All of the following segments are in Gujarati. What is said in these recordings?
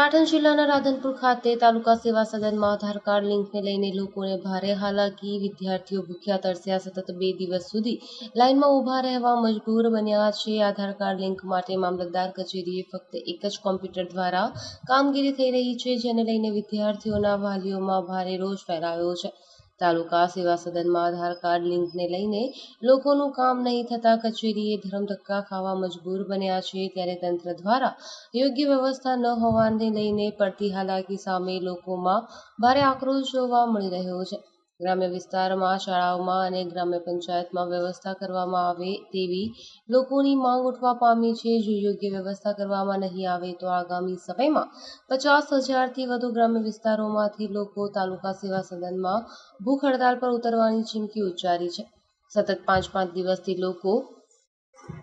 પાટણ જિલ્લાના રાધનપુર ખાતે તાલુકા સેવા સદનમાં આધાર કાર્ડ લિંકને લઈને લોકોને ભારે હાલાકી, વિદ્યાર્થીઓ ભૂખ્યા તરસ્યા સતત બે દિવસ સુધી લાઇનમાં ઊભા રહેવા મજબૂર બન્યા છે. આધાર કાર્ડ લિંક માટે મામલતદાર કચેરીએ ફક્ત એક જ કોમ્પ્યુટર દ્વારા કામગીરી થઈ રહી છે, જેને લઈને વિદ્યાર્થીઓના વાલીઓમાં ભારે રોષ ફેલાયો છે. તાલુકા સેવા સદનમાં આધાર કાર્ડ લિંકને લઈને લોકોનું કામ નહીં થતા કચેરીએ ધરમધક્કા ખાવા મજબૂર બન્યા છે ત્યારે તંત્ર દ્વારા યોગ્ય વ્યવસ્થા ન હોવાને લઈને પડતી હાલાકી સામે લોકોમાં ભારે આક્રોશ જોવા મળી રહ્યો છે. ગ્રામ્ય વિસ્તારમાં, શાળાઓમાં અને ગ્રામ્ય પંચાયતમાં વ્યવસ્થા કરવામાં આવે તેવી લોકોની માંગ ઉઠવા પામી છે. જો યોગ્ય વ્યવસ્થા કરવામાં નહીં આવે તો આગામી સમયમાં પચાસ હજારથી વધુ ગ્રામ્ય વિસ્તારોમાંથી લોકો તાલુકા સેવા સદનમાં ભૂખ હડતાલ પર ઉતરવાની ચીમકી ઉચ્ચારી છે. સતત પાંચ પાંચ દિવસથી લોકો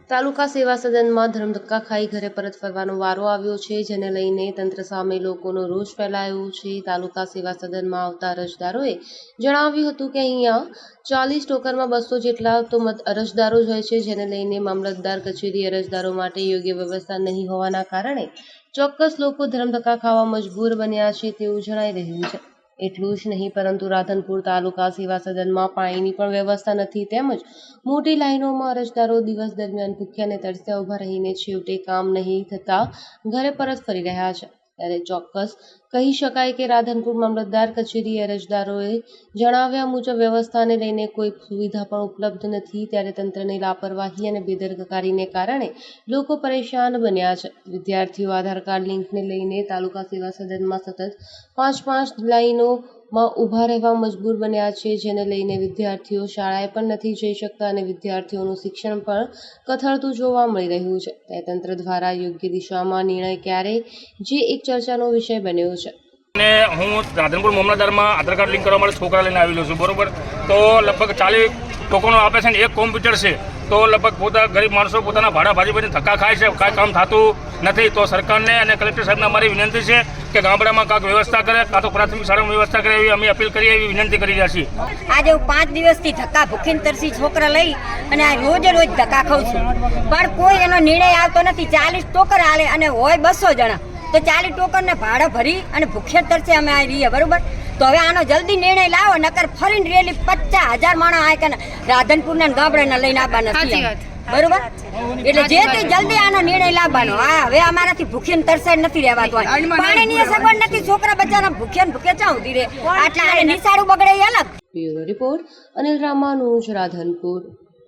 તાલુકા સેવા સદનમાં ધર્મધક્કા ખાઈ ઘરે પરત ફરવાનો વારો આવ્યો છે, જેને લઈને તંત્ર સામે લોકોનો રોષ ફેલાયો છે. તાલુકા સેવા સદનમાં આવતા અરજદારોએ જણાવ્યું હતું કે અહીંયા ચાલીસ ટોકરમાં બસો જેટલા તો મત અરજદારો જ હોય છે, જેને લઈને મામલતદાર, કચેરી અરજદારો માટે યોગ્ય વ્યવસ્થા નહીં હોવાના કારણે ચોક્કસ લોકો ધર્મધક્કા ખાવા મજબૂર બન્યા છે તેવું જણાઈ રહ્યું છે. એટલું જ નહીં, પરંતુ રાધનપુર તાલુકા સેવા સદનમાં પાણીની પણ વ્યવસ્થા નથી તેમજ મોટી લાઈનોમાં અરજદારો દિવસ દરમિયાન ભૂખ્યાને તરસ્યા ઊભા રહીને છેવટે કામ નહીં થતાં ઘરે પરત ફરી રહ્યા છે. ત્યારે ચોક્કસ કહી શકાય કે રાધનપુર મામલતદાર કચેરી અરજદારોએ જણાવ્યા મુજબ વ્યવસ્થાને લઈને કોઈ સુવિધા પણ ઉપલબ્ધ નથી. ત્યારે તંત્રની લાપરવાહી અને બેદરકારીને કારણે લોકો પરેશાન બન્યા છે. વિદ્યાર્થીઓ આધાર કાર્ડ લિંકને લઈને તાલુકા સેવા સદનમાં સતત પાંચ પાંચ લાઈનોમાં ઊભા રહેવા મજબૂર બન્યા છે, જેને લઈને વિદ્યાર્થીઓ શાળાએ પણ નથી જઈ શકતા અને વિદ્યાર્થીઓનું શિક્ષણ પણ કથળતું જોવા મળી રહ્યું છે. તે તંત્ર દ્વારા યોગ્ય દિશામાં નિર્ણય ક્યારે જે એક ચર્ચાનો વિષય બન્યો છે. અને હું રાધનપુર મામલતદારમાં આધાર કાર્ડ લિંક કરવા માટે છોકરા લઈને આવેલો છું, બરોબર? તો લગભગ ચાલીસ ટોકનો આપે છે ને એક કોમ્પ્યુટર છે. તો લગભગ પોતા ગરીબ માણસો પોતાના ભાડા ભાજી ભાજી ધક્કા ખાય છે, કાંઈ કામ થતું નથી. તો સરકારને અને કલેક્ટર સાહેબને અમારી વિનંતી છે કે ગામડામાં કાંઈક વ્યવસ્થા કરે, કાં તો પ્રાથમિક શાળામાં વ્યવસ્થા કરે એવી અમે અપીલ કરીએ એવી વિનંતી કરી રહ્યા છીએ. આજે હું પાંચ દિવસથી ધક્કા ભૂખીને તરસી છોકરા લઈ અને આ રોજે રોજ ધક્કા ખાઉં છું. પણ કોઈ એનો નિર્ણય આવતો નથી. ચાલીસ ટોકર હાલે અને હોય બસો જણા. તો ચાલીસ ટોકરને ભાડા ભરી અને ભૂખ્યા તરસે અમે આવી રહીએ, બરોબર? તો હવે આનો જલ્દી નિર્ણય લાવો નકર ફરીને રેલી પચાસ હજાર માણસ આ કે રાધનપુરના ગામડાના લઈને આવવાના બરોબર? એટલે જે તે જલ્દી આનો નિર્ણય લાવવાનો. હા હવે અમારાથી ભૂખીને તરસે નથી રહેવાતું. પાણીની સગવડ નથી. છોકરા બચ્ચાના ભૂખ્યા ને ભૂખ્યા ચા ઉધી રે આટલા નિશાળું બગડે અલગ. Bureau report Anil Ramanuj Radhanpur.